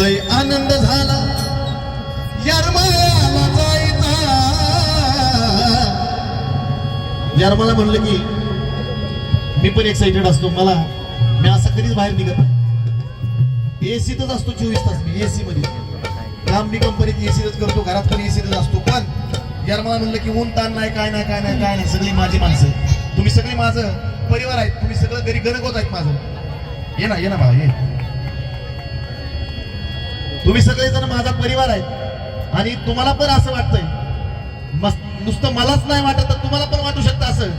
लय आनंद झाला. यरमाला जायचा. यरमाला म्हणलं की मी पण एक्साइटेड असतो. मला मी असं कधीच बाहेर निघत एसीतच असतो चोवीस तास मी एसी मध्ये. काम मी कंपनीत एसीतच करतो घरात पण एसीतच असतो. पण यार मला म्हणलं की ऊन ताण नाही काय नाही काय नाही काय नाही. सगळी माझी माणसं तुम्ही सगळी माझं परिवार आहेत. तुम्ही सगळं घरी गणक आहेत माझं. ये ना ये ना भाऊ ये. तुम्ही सगळेजण माझा परिवार आहे आणि तुम्हाला पण असं वाटतंय. मस्त नुसतं मलाच नाही वाटत तर तुम्हाला पण वाटू शकतं असं.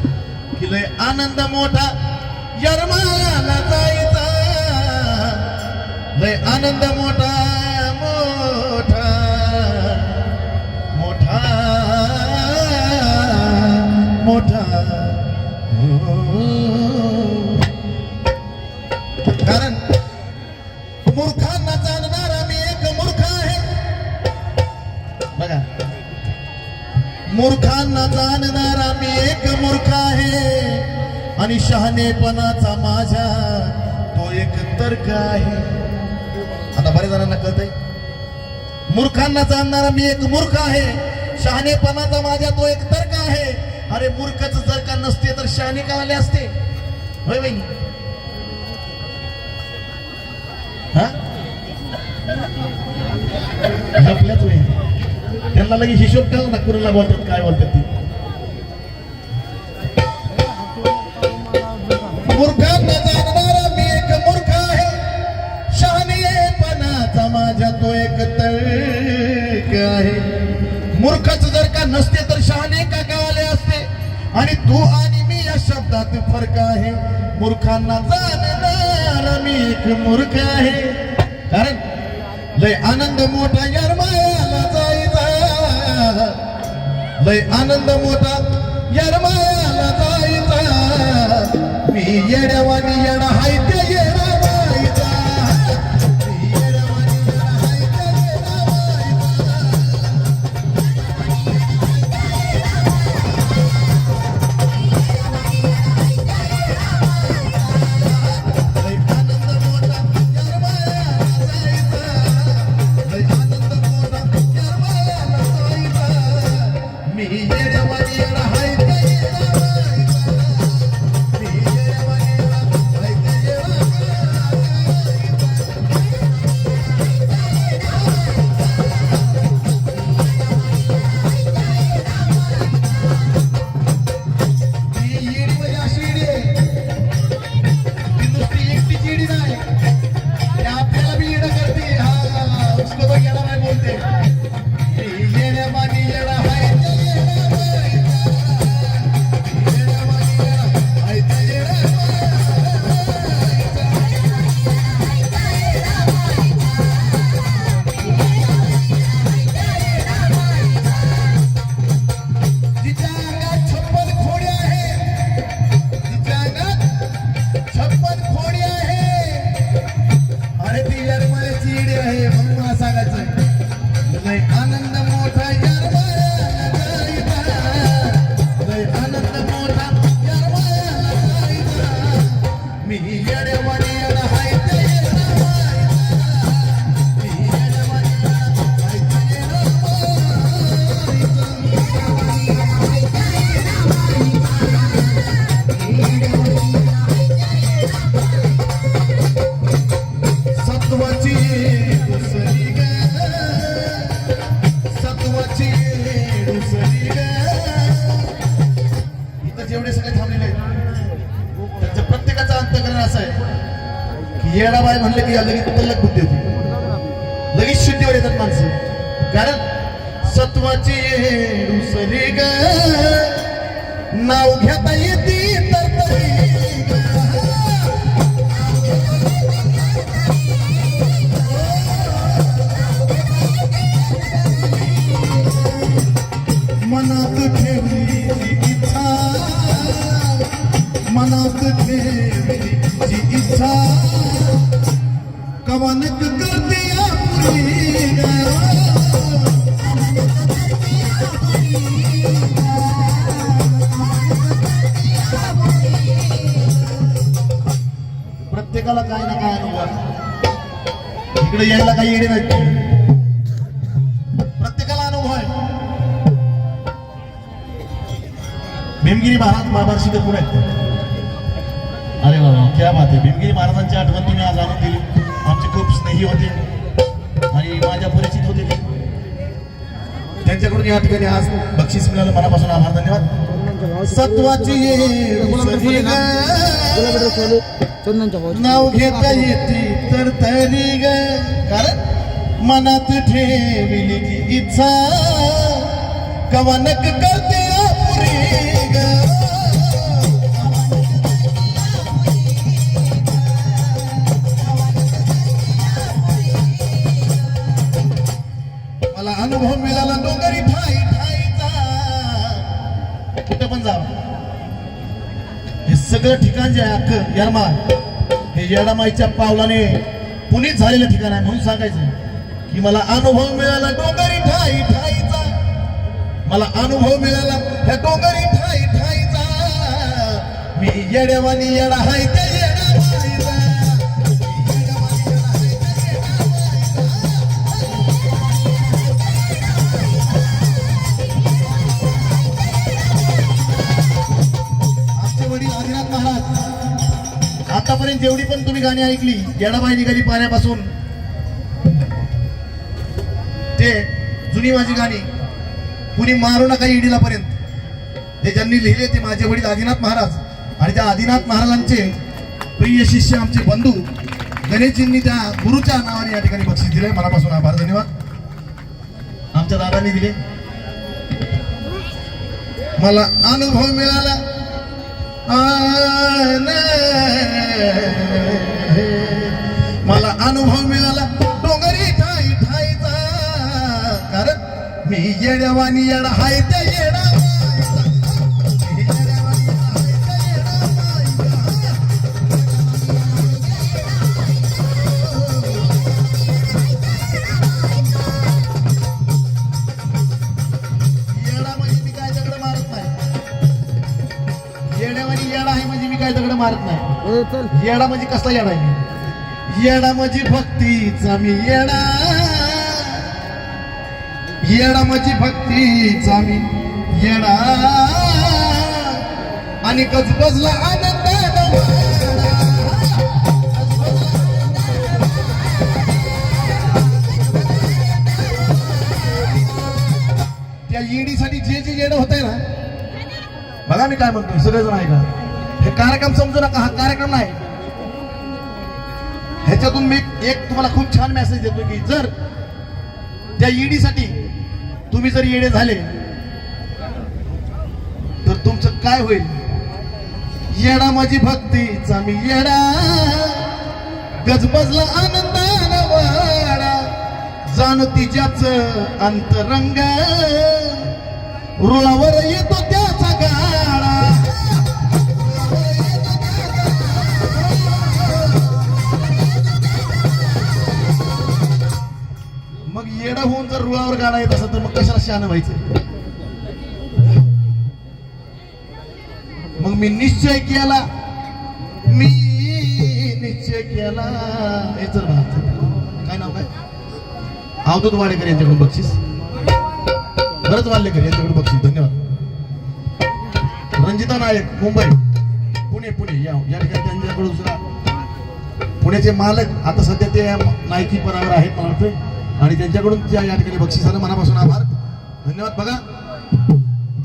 की लय आनंद मोठा यरमाला जायचा. लय आनंद मोठा मोठा मोठा मोठा. मूर्खांना जाणणारा मी एक मूर्ख आहे. आणि शहाणेपणाचा माझा तो एक तर्क आहे. आता बऱ्याच जणांना कळतंय. मूर्खांना जाणणारा मी एक मूर्ख आहे. शहाणेपणाचा माझा तो एक तर्क आहे. अरे मूर्खच जर का नसते तर शहाणे का आले असते? होय बाई हा? आपल्याच वेळी त्यांना लगेच हिशोब करा ना कुणाला बोलतात काय बोलतात ती. मूर्खांना जाणणारा मी एक मूर्ख आहे. तो एक तर्क आहे. मूर्खच जर का नसते तर शहाणे का का आले असते? आणि तू आणि मी या शब्दात फरक आहे. मूर्खांना जाणणारा मी एक मूर्ख आहे. कारण लय आनंद मोठा यार मायाला जायचा. लय आनंद मोठा. यरमायाला जायचा. मी येड्यावानी येडा हाय ते तो येडा नाही बोलते. जायचा मी येडाबाई म्हणलं की या लगेच तल्लक बुद्धी होती लगेच शुद्धीवर येतात माणसं. कारण सत्वाची दुसरी ग नाव घेता येते तर तरी मनात ठेवली इच्छा मनात ठेवली जी इच्छा. करते प्रत्येकाला काय ना काय अनुभव आहे. इकडे यायला काही येणे नाही. प्रत्येकाला अनुभव आहे. भीमगिरी महाराज महाभारशी शिकत पुढे अरे वा क्या बात आहे. भीमगिरी महाराजांची आठवण तुम्ही आज आणून दिली. आमचे खूप स्नेही होते. आणि माझ्या परिचित होते ते. त्यांच्याकडून या ठिकाणी आज बक्षीस मिळालं. मनापासून आभार धन्यवाद. सत्वाची नाव घेता येते तर तरी ग. कारण मनात ठेविली की इच्छा. कवनक करते अनुभव मिळाला डोंगरी ठाई ठाईचा. कुठं पण जा. हे सगळं ठिकाण जे आहे अख्खं यरमा हे येडामाईच्या पावलाने पुणे झालेलं ठिकाण आहे म्हणून सांगायचं. की मला अनुभव मिळाला डोंगरी ठाई ठाईचा. मला अनुभव मिळाला ह्या डोंगरी ठाई ठाईचा. मी येड्यावानी येडा हाय त्या आतापर्यंत जेवढी पण तुम्ही गाणी ऐकली येडाबाई निघाली पाण्यापासून. ते जुनी माझी गाणी कुणी मारू नका इडीला पर्यंत. ते ज्यांनी लिहिले ते माझे वडील आदिनाथ महाराज आणि त्या आदिनाथ महाराजांचे प्रिय शिष्य आमचे बंधू गणेशजींनी त्या गुरुच्या नावाने या ठिकाणी बक्षीस दिले मनापासून आभार धन्यवाद. आमच्या दादांनी दिले. मला अनुभव मिळाला. मला अनुभव मिळाला. डोंगरी ठाई ठाईचा. कारण मी येड्यावानी येडा हाय त्या येड्यावानी येडा आहे म्हणजे मी काय दगड मारत नाही. येडा म्हणजे कसला येडा आहे? येडा म्हणजे भक्तीचा मी येडा. येडा म्हणजे भक्तीचा मी येडा. आणि गजबजला आनंद बघा मी काय म्हणतो सगळेजण आहे का हे कार्यक्रम समजू नका हा कार्यक्रम नाही. ह्याच्यातून मी एक तुम्हाला खूप छान मेसेज देतो की जर त्या ईडीसाठी तुम्ही जर येडे झाले तर तुमचं काय होईल? येडा माझी भक्तीचा मी येडा. गजबजला आनंदान वाडा. जाण तिच्याच अंतरंग. रुळावर येतो त्याचा गा रुळावर गाडा येत असत तर मग कशाला शहाणं व्हायचं? मग मी निश्चय केला. मी निश्चय केला. हे चल काय नाव काय? अवधूत वाडेकर यांच्याकडून बक्षीस. बरंच वाल्लेकर यांच्याकडून बक्षीस. धन्यवाद. रंजिता नायक मुंबई. पुणे पुणे. या या ठिकाणी त्यांच्याकडून सुद्धा पुण्याचे मालक. आता सध्या ते नायकी पदावर आहेत मला वाटतं आणि त्यांच्याकडून त्या या ठिकाणी बक्षिसानं मनापासून आभार. धन्यवाद. बघा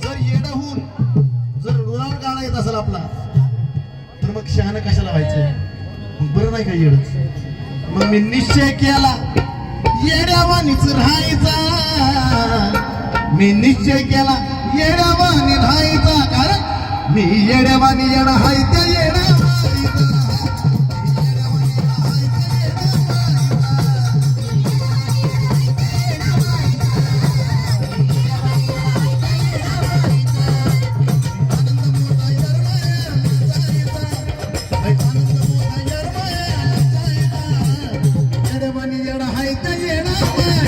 जर येणं होऊन जर रुळावर गाणं येत असेल आपला तर मग शहाणं कशाला व्हायचं? मग बरं नाही का येणं मग मी निश्चय केला येड्यावानीच राहायचा. मी निश्चय केला येड्यावानी राहायचा. कारण मी येड्यावानी येणं हाय त्या येड्यावानीचा.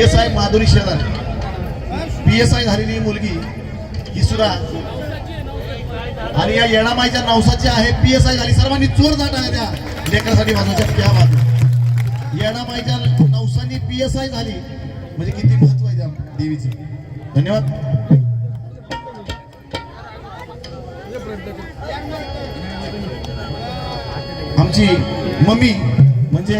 पी एस आय माधुरी शेजार पी एस आय झालेली ही मुलगी ही सुद्धा आणि या येणामाईच्या नवसाची आहे पी एस आय झाली. सर्वांनी चोर जाट आहे त्या लेकरासाठी वाजवायच्या. त्या बाजू येणामाईच्या नवसानी पी एस आय झाली. म्हणजे किती महत्त्व आहे त्या देवीचं. धन्यवाद. आमची मम्मी म्हणजे